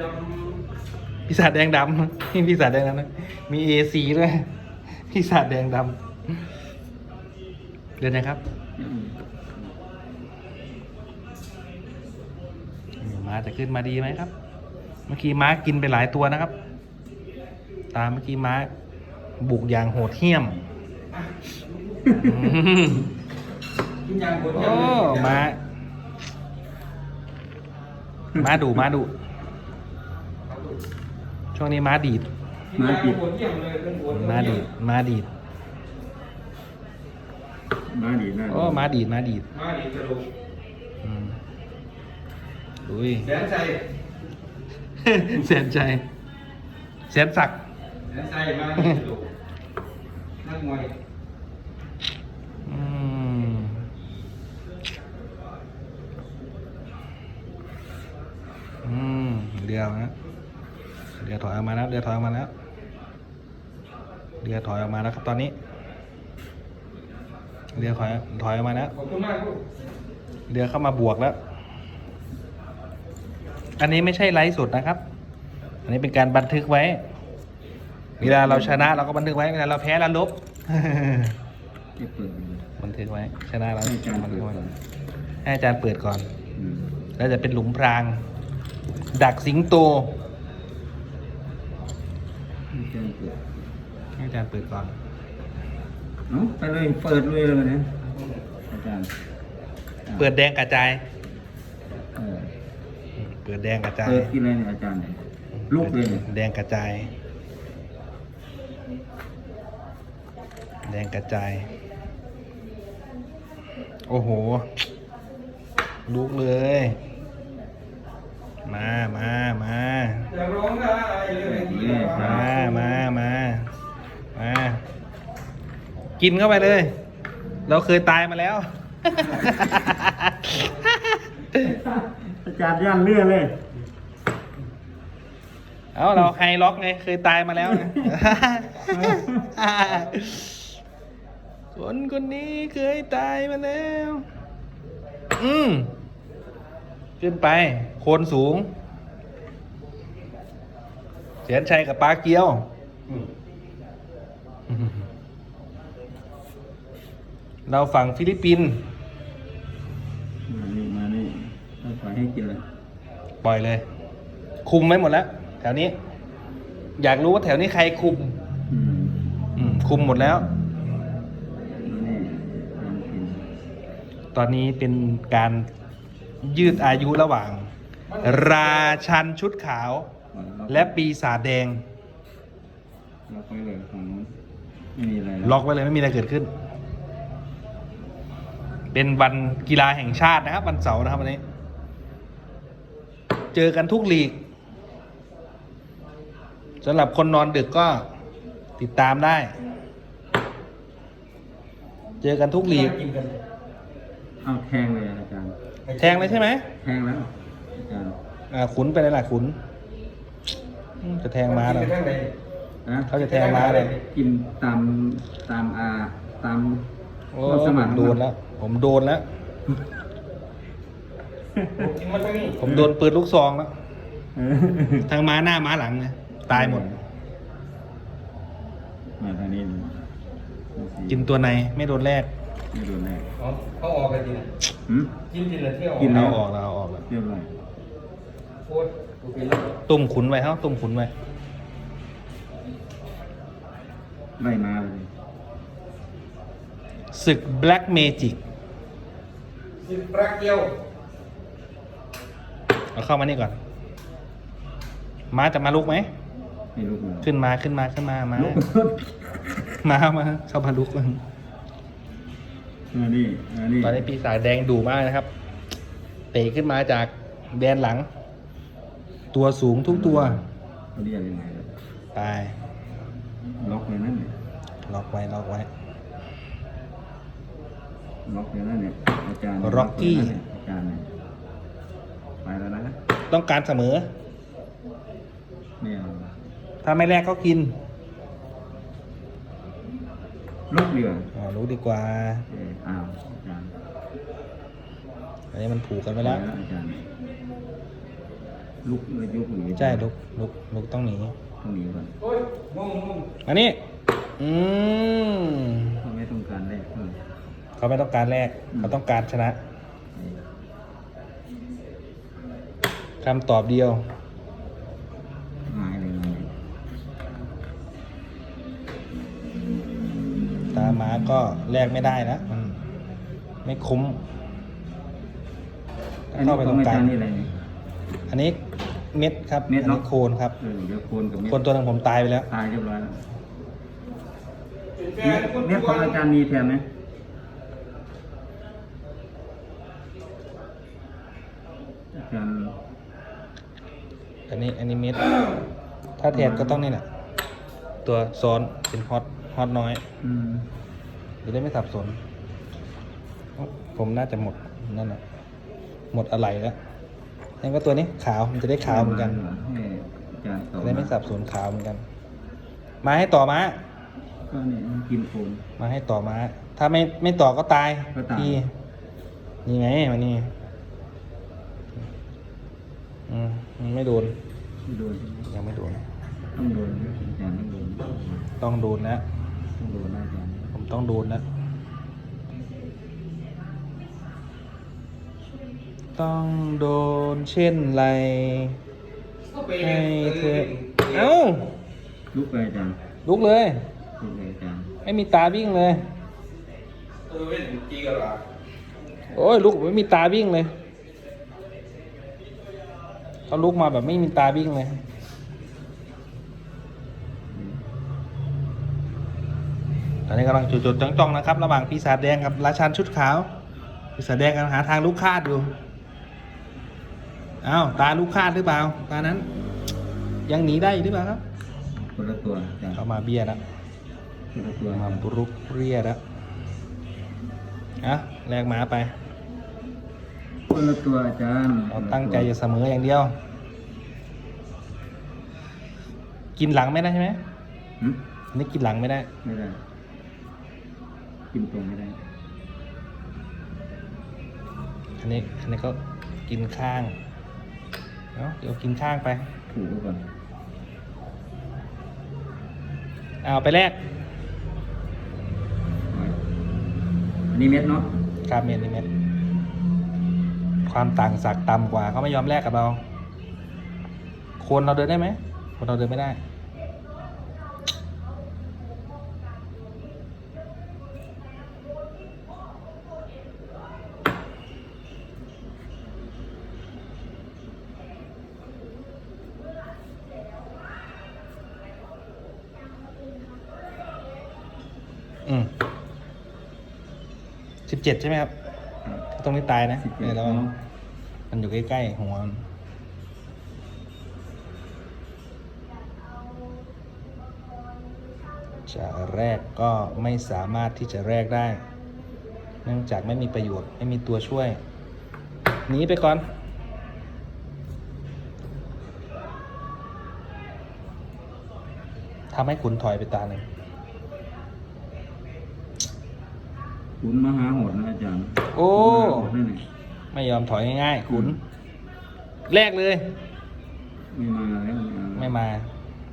ดปีศาจแดงดำนี่ปีศาจแดงดำนะมีเอซีด้วยปีศาจแดงดำเดินนะครับม้าจะขึ้นมาดีไหมครับ เมื่อกี้ม้ากินไปหลายตัวนะครับ ตามเมื่อกี้ม้าบุกอย่างโหดเหี้ยมอืมำกินยางบนโอ้ม้าม้าดุม้าดุ ช่วงนี้ม้าดีดกินยางบนเยี่ยมเลยเป็นบนม้าดีด ม้าดีด มาดีนะโอ้ม้าดีด ม้าดีดมาดีกระดูกอืมอุ้ย แสนใจแสนใจแสนศักดิ์ แสนใจมาดีกระดูกนักมวยอืมอืมเดียวนะ เดียวถอยออกมาแล้วเดียวถอยออกมาแล้วเดียวถอยออกมาแล้วครับตอนนี้เดียวถอยถอยออกมาแล้วขอบคุณมากลูกเรือเข้ามาบวกแล้ว อันนี้ไม่ใช่ไลฟ์สดนะครับ อันนี้เป็นการบันทึกไว้เวลาเราชนะเราก็บันทึกไว้เวลาเราแพ้เราลบที่เปิดบันทึกไว้ ชนะเราให้อาจารย์บันเปิทึดกไว้ก่อนให้อาจารย์เปิดก่อนอืมแล้วจะเป็นหลุมพราง ดักสิงโตให้ อาจารย์เปิดให้อาจารย์เปิดก่อนเอ้าไปเลยเปิดเลยเลยนะอาจารย์อะเปิดแดงกระจายเออเปิดแดงกระจายเปิดที่ไรเนี่ยอาจารย์เนี่ยลุกเลยเนี่ยแดงกระจาย แดงกระจาย โอ้โหลุกเลย มามามาอย่าร้องได้เลยทีเดียวมามามามากินเข้าไปเลย เราเคยตายมาแล้วอาจารย์ย่านเลือดเลย เอาเราไฮล็อกไงเคยตายมาแล้วนะคนคนนี้เคยตายมาแล้ว อืม ขึ้นไปโคนสูงเสียนชัยกับปลาเกียวเราฝั่งฟิลิปปินส์มานี่มานี่ต้องปล่อยให้กินเลยปล่อยเลย คุมไว้หมดแล้ว แถวนี้ อยากรู้ว่าแถวนี้ใครคุม อืมอืมคุมหมดแล้วมานี่ลองกินตอนนี้เป็นการยืดอายุระหว่าง ราชันชุดขาว และปีศาจแดง ล็อกไว้เลยฝั่งนู้นไม่มีอะไรล็อกไว้เลยไม่มีอะไรเกิดขึ้น เป็นวันกีฬาแห่งชาตินะครับ วันเสาร์นะครับวันนี้ เจอกันทุกลีกสำหรับคนนอนดึกก็ติดตามได้ เจอกันทุกลีกกินกันเอาแทงเลยอาจารย์ แทงเลยใช่ไหม แทงแล้ว อาจารย์อ่าขุนไปเลยล่ะขุนอืมจะแทงมาเลเลยยข้างในนะเขาจะแทงมาเลย กินตามตามอาตาม โอ้เราสผมัครมโดนแล้ว ผมโดนแล้ว กินมาทั้งนี้ผมโดนปืนลูกซองแล้วเออทางม้าหน้าม้าหลังเลยตายหมด มาทางนี้เลยกินตัวในไม่โดนแรกไม่โดนแน่เอาเขาออกกันทีนะหืมกินทีละเที่ยวกินแล้เราวออกเราเอาออกแล้วเรียบร้อย โอ้ยโอเคแล้วตุ่มขุนไว้เฮ้าตุ่มขุนไว้ไล่มาเลยศึก Black Magic สิบปลาเกียว เอาเข้ามานี่ก่อน ม้าจะมาลุกไหม ไม่ลุกเลยขึ้นมาขึ้นมาขึ้นมามาลุกมามาเข้ามาลุกมานี่มานี่ตอนนี้ปีศาจแดงดุมากนะครับ เตะขึ้นมาจากแดนหลัง ตัวสูงทุกตัวเขาเรียกยังไงล่ะตายล็อกเลยนั่นเนี่ยล็อกไว้ล็อกไว้ ล็อกเลยนั่นเนี่ยอาจารย์ร็อกกี้ไว้นั่นเนี่ยอาจารย์เนี่ยไปแล้วนะต้องการเสมอเนี่ยถ้าไม่แลกก็กินลุกเรืออ๋อรู้ดีกว่า เอออ้าวอาจารย์อันนี้มันผูกกันไปแล้วอาจารย์ ลุกเลยยกหนีใช่ลุกลุกลุกต้องหนีต้องหนีก่อนโอ้ยงงงงมานี่อืมเขาไม่ต้องการแรกเท่าไหร่เขาไม่ต้องการแรกอืมเขาต้องการชนะคำตอบเดียวหายเลยหายเลยตาหมาก็แลกไม่ได้นะอืมไม่คุ้มอันนี้เข้าไปขตอรงงอากลาจางรย์นี่อะไรเนี่ยอันนี้ เม็ดครับเม็ดอันเนอะนี้โคนครับ เออเดี๋ยวโคนกับเม็ดโคนตัวหนึงผมตายไปแล้ว ตายเรียบร้อยแล้วเป็นแฟเม็นดคนเม็ดของอาจารย์มีแทนไหมอาจารย์อันนี้อันนี้เม็ด ถ้าแทนก็ต้องนี่แหละตัวซ้อนเป็นฮอตฮอตน้อยอืมจะได้ไม่สับสน ผมน่าจะหมดนั่นแหละหมดอะไรแล้ว นั่นก็ตัวนี้ขาวมันจะได้ขาวเหมือนกันให้อาจารย์ต่อจะได้ไม่สับสนขาวเหมือนกัน มาให้ต่อมาก็เนี่ยกินโคนมาให้ต่อมา ถ้าไม่ไม่ต่อก็ตายก็ตายที่นี่ไงมานี่อืมมันไม่โดนไม่โดนใช่ไหมยังไม่โดน ต้องโดนนะอาจารย์ต้องโดน ต้องโดนนะ ต้องโดนนะอาจารย์ผมต้องโดนนะ ต้องโดนเช่นไรก็ไปให้เธอ เอ้าเอ้าลุกไปอาจารย์ลุกเลย ลุกไปอาจารย์ไม่มีตาวิ่งเลย เออเป็นจีกันละโอ้ยลุกไม่มีตาวิ่งเลยเขาลุกมาแบบไม่มีตาวิ่งเลยตอนนี้กำลังจุดๆจ้องๆนะครับ ระหว่างปีศาจแดงกับราชันชุดขาวปีศาจแดงกำลังหาทางลุกคาดอยู่ อ้าวตาลุกคาดหรือเปล่า ตานั้น ยังหนีได้อยู่หรือเปล่าครับคนละตัวอาจารย์เข้ามาเบี้ยแล้วคนละตัวมาบุรุกเรียแล้วอะแลกหมาไปคนละตัวอาจารย์เราตั้งใจจะเสมออย่างเดียว กินหลังไม่ได้ใช่ไหมหึอันนี่กินหลังไม่ได้ ไม่ได้ กินตรงไม่ได้อันนี้อันนี้ก็กินข้าง เนาะเดี๋ยวกินข้างไปถูกไว้ก่อนเอาไปแลกไว้อันนี้เม็ดเนาะคาเมนนี่เม็ดความต่างศักดิ์ต่ำกว่าเขาไม่ยอมแลกกับเรา คนเราเดินได้ไหมคนเราเดินไม่ได้ จ็ดใช่ไหมครับครับตรงนี้ตายนะสิบเจ็ดเนี่ยเราเนาะมันอยู่ใกล้ๆหัวมันจะแรกก็ไม่สามารถที่จะแรกได้ เนื่องจากไม่มีประโยชน์ไม่มีตัวช่วยหนีไปก่อน ทำให้ขุนถอยไปตาหนึ่ง ขุนมหาโหดนะอาจารย์โอ้ ขุนมหาโหดนั่นเองไม่ยอมถอยง่ายๆขุน แรกเลย ไม่มาแล้วไม่มา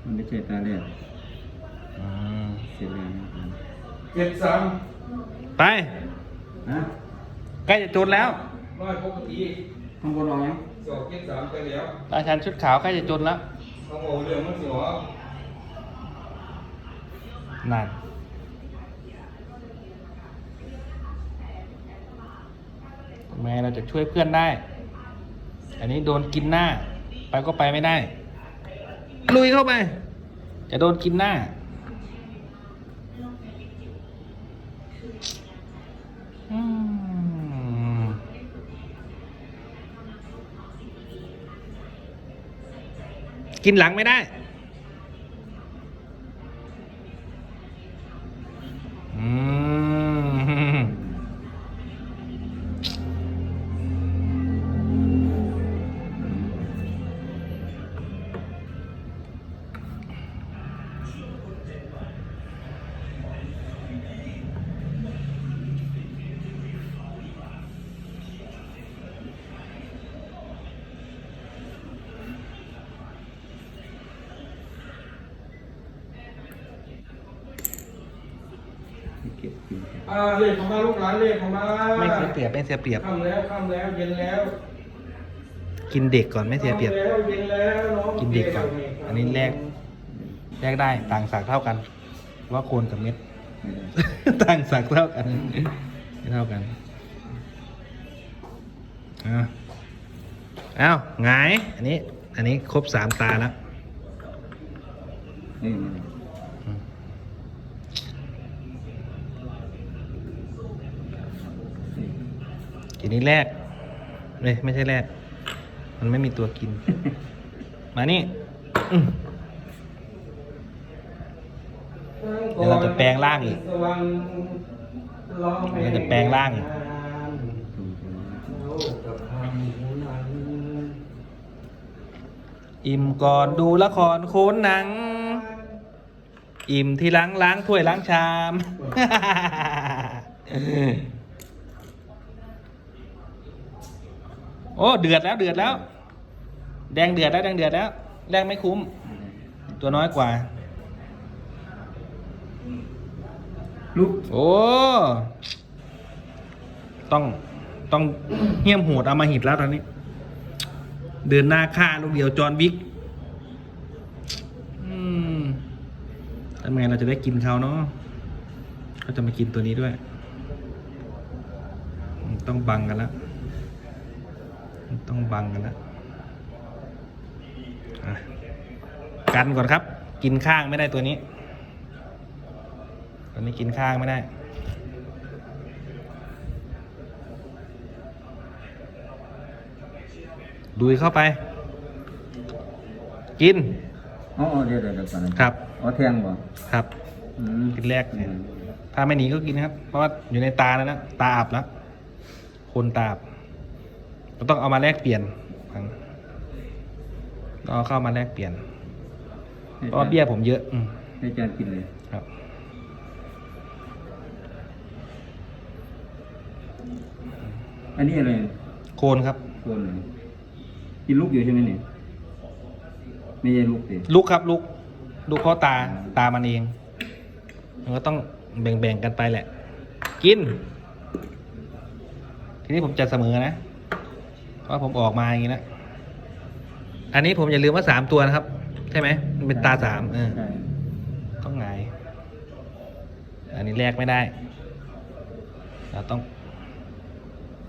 มันไม่ใช่ตาแรกอืมเสร็จแล้วอาจารย์เจ็ดสามไปฮะใกล้จะจนแล้ว ร้อยปกติข้างบนรอยังสองเจ็ดสามไปแล้วราชันชุดขาวใกล้จะจนแล้ว เขาบอกเรื่องมันสิวะนั่น ม้เราจะช่วยเพื่อนได้ อันนี้โดนกินหน้า ไปก็ไปไม่ได้ ลุยเข้าไป จะโดนกินหน้าอืมกินหลังไม่ได้ อ่าเลขเข้ามาลูกหลานเลขเข้ามาไม่เสียเปรียบไม่เสียเปรียบ ค่ำแล้วค่ำแล้วเย็นแล้วกินเด็กก่อนไม่เสียเปรียบ ค่ำแล้วเย็นแล้วน้องกินเด็กก่อนอันนี้แลกแลกได้ต่างสักเท่ากัน ว่าโคนกับเม็ดไม่ได้ต่างสักเท่ากันไม่เท่ากันอ้าวอ้าวหงายอันนี้ อันนี้ครบสามตาแล้วเอ้ยไม่ได้ อืม ทีนี้แรกเลยไม่ใช่แรก มันไม่มีตัวกิน มานี่เดี๋ยวเราจะแปลงร่างอีกเราจะแปลงร่างอีกอิ่มก่อนดูละครโคนหนัง อิ่มที่ล้างล้างถ้วยล้างชาม โอ้เดือดแล้วเดือดแล้ว แดงเดือดแล้วแดงเดือดแล้วแรกไม่คุ้ม ตัวน้อยกว่า ลุกโอ้ต้องต้องเหี้ยมโหดเอามาหิดแล้วตอนนี้ เดินหน้าฆ่าลูกเดียวจอห์นวิกอืมทำไงเราจะได้กินเขาเนาะเขาจะมากินตัวนี้ด้วยอืมต้องบังกันแล้ว ต้องบังกันแล้วอะกันก่อนครับ กินข้างไม่ได้ตัวนี้ ตัวนี้กินข้างไม่ได้ดุยเข้าไป กินอ๋ออ๋อเดี๋ยวเดี๋ยวเดี๋ยวก่อนนะครับอ๋อแทงบ่ครับอืมกินแรกเนี่ยถ้าไม่หนีก็กินครับ เพราะว่าอยู่ในตาแล้วนะ ตาอับแล้ว คนตาอับเรา ต้องเอามาแลกเปลี่ยนครับต้องเอาเข้ามาแลกเปลี่ยน เพราะว่าเบี้ยผมเยอะ อืมให้อาจารย์กินเลยครับ อันนี้อะไร โคนครับ โคนเลยกินลูกอยู่ใช่ไหมเนี่ยไม่ใช่ลูกสิลุกครับลุกลุกเพราะตาตามันเองมันก็ต้องแบ่งๆกันไปแหละ กิน ทีนี้ผมจะเสมอนะ เพราะผมออกมาอย่างนี้นะอันนี้ผมอย่าลืมว่าสามตัวนะครับ ใช่ไหมมันเป็นตาสามเออใช่ต้องไงายอันนี้แลกไม่ได้ เราต้อง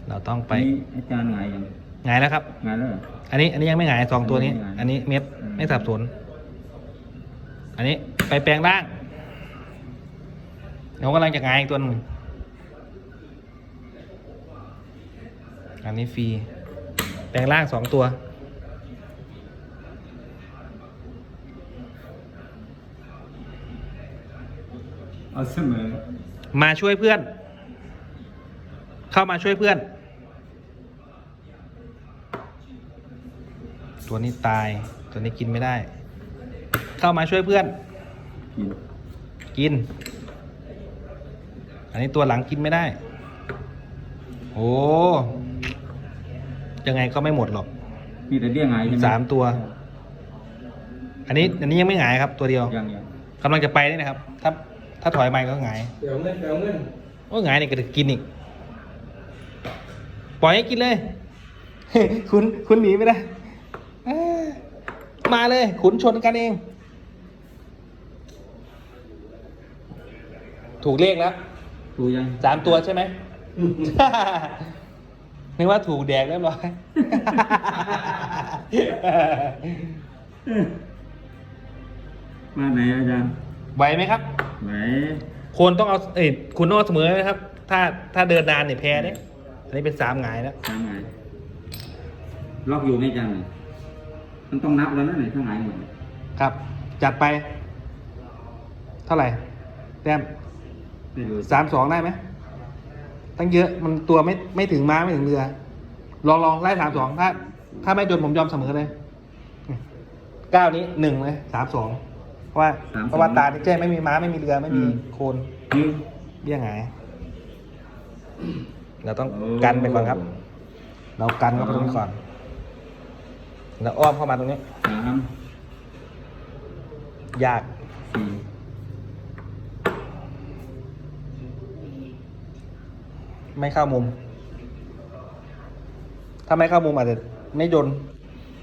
เราต้องไปนี่อาจารย์หงายยังไงายแล้วครับหงายแล้วเหรออันนี้อันนี้ยังไม่หงายสองตัวนี้ไม่หงายอันนี้เม็ดอืมไม่สับสน อันนี้ไปแปลงร่างเรากำลังจะหงายอีกตัวหนึ่งอันนี้ฟรีแป ลงร่างสองตัว เอาเสมอมาช่วยเพื่อน เข้ามาช่วยเพื่อน ตัวนี้ตาย ตัวนี้กินไม่ได้ เข้ามาช่วยเพื่อน กินกิน อันนี้ตัวหลังกินไม่ได้ โอ้ ยังไงก็ไม่หมดหรอกมีแต่เบี้ยหงายใช่ไหมสามตัว อันนี้ อันนี้ยังไม่หงายครับ ตัวเดียวยังยังกำลังจะไปนี่นะครับ ถ้า ถ้าถอยมาก็หงายเดี๋ยวเงินเดี๋ยวเงินโอ้หงายนี่ก็จะกินอีก ปล่อยให้กินเลย คุณคุณหนีไม่ได้เอ้ยมาเลย ขุนชนกันเอง ถูกเลขแล้วดูยังสามตัวใช่ไหม นึกว่าถูกแดกเรียบร้อย มาไหนอาจารย์ไหวไหมครับ ไหนคนต้องเอาเอ้ยคุณต้องเอาเสมอนะครับ ถ้าถ้าเดินนานเนี่ยแพ้เนี่ยอันนี้เป็นสามหงายแล้วทำไงล็อกอยู่ไหมอาจารย์มันต้องนับแล้วนะไหนถ้าหงายหมดครับ จัดไป เท่าไหร่ แต้มไม่รู้สามสองได้ไหม ตั้งเยอะมันตัวไม่ไม่ถึงม้าไม่ถึงเรือ ลองลองไล่สามสองถ้า ถ้าไม่โดนผมยอมเสมอเลยเก้านี้หนึ่งเลยสามสองเพราะว่าเพราะว่าตาที่แจ้ไม่มีม้าไม่มีเรือไม่มีโคนหนึ่งเบี้ยหงายเราต้องกันไปก่อนครับ เรากันเข้าไปตรงนี้ก่อนแล้วอ้อมเข้ามาตรงนี้ สามยากสี่ ไม่เข้ามุม ถ้าไม่เข้ามุมอาจจะไม่ยนต์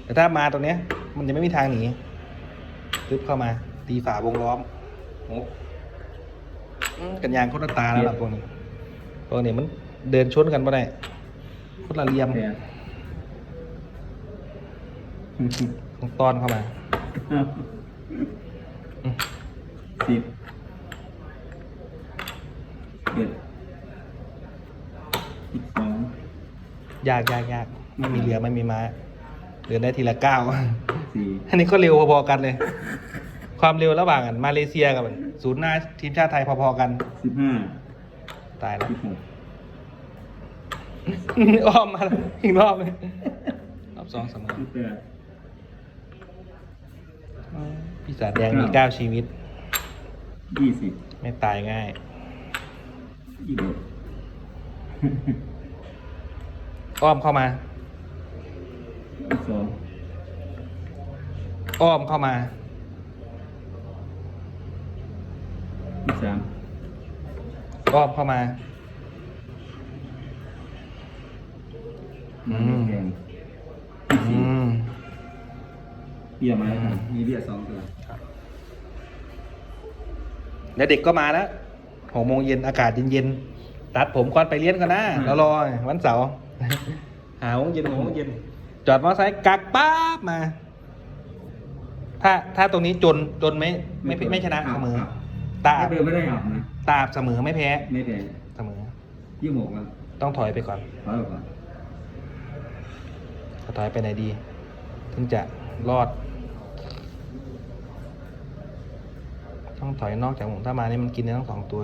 แต่ถ้ามาตรงเนี้ย มันจะไม่มีทางหนีปึ๊บเข้ามา ตีฝาวงล้อมหกอืมกันยางคนละตาแล้วล่ะพวกนี้พวกนี้มันเดินชนกันไม่ได้คนละเหลี่ยมแปดต้องตอนเข้ามาอืมสิบเจ็ดสิบสอง ยากยากยากไม่มีเรือไม่มีม้าเดินได้ทีละก้าวสี่อันนี้ก็เร็วพอๆกันเลย ความเร็วระหว่างอันมาเลเซียกับศูนย์หน้าทีมชาติไทยพอๆกัน สิบห้าตายแล้ว สิบหกอ้อมมาแล้วอีกรอบเลยรอบสองเสมอสิบแปดปีศาจแดงมีเก้าชีวิต ยี่สิบไม่ตายง่าย ยี่สิบ อ้อมเข้ามายี่สิบสองอ้อมเข้ามา ยี่สิบสามอ้อมเข้ามา อืม แพงอืม เบี้ยมาแล้วครับมีเบี้ยสองตัวแล้วเด็กก็มาแล้วหกโมงเย็นอากาศเย็นๆ ตัดผมก่อนไปเรียนก่อนนะแล้วรอวันเสาร์ หาโมงเย็นหกโมงเย็น จอดมอเตอร์ไซค์กักป๊าบมา ถ้าถ้าตรงนี้จนจนไม่ไม่ไม่ชนะเสมอ ตาถ้าเดินไม่ได้อับนะตาบเสมอไม่แพ้ไม่แพ้เสมอ ยี่สิบหกแล้วต้องถอยไปก่อนถอยออกก่อนจะถอยไปไหนดี ถึงจะรอด ต้องถอยนอกจากหมุมถ้ามานี่มันกินได้ทั้งสองตัว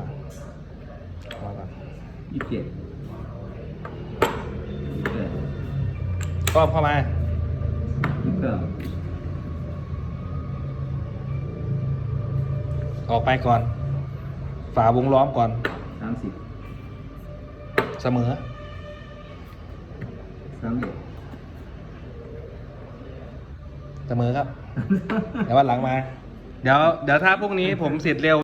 รอก่อนยี่สิบเจ็ด อ้อมเข้ามายี่สิบเก้าออกไปก่อน ฝาวงล้อมก่อนสามสิบเสมอสามเอ็ดเสมอครับ เดี๋ยววันหลังมา เดี๋ยวเดี๋ยวถ้าพรุ่งนี้ผมเสร็จเร็ว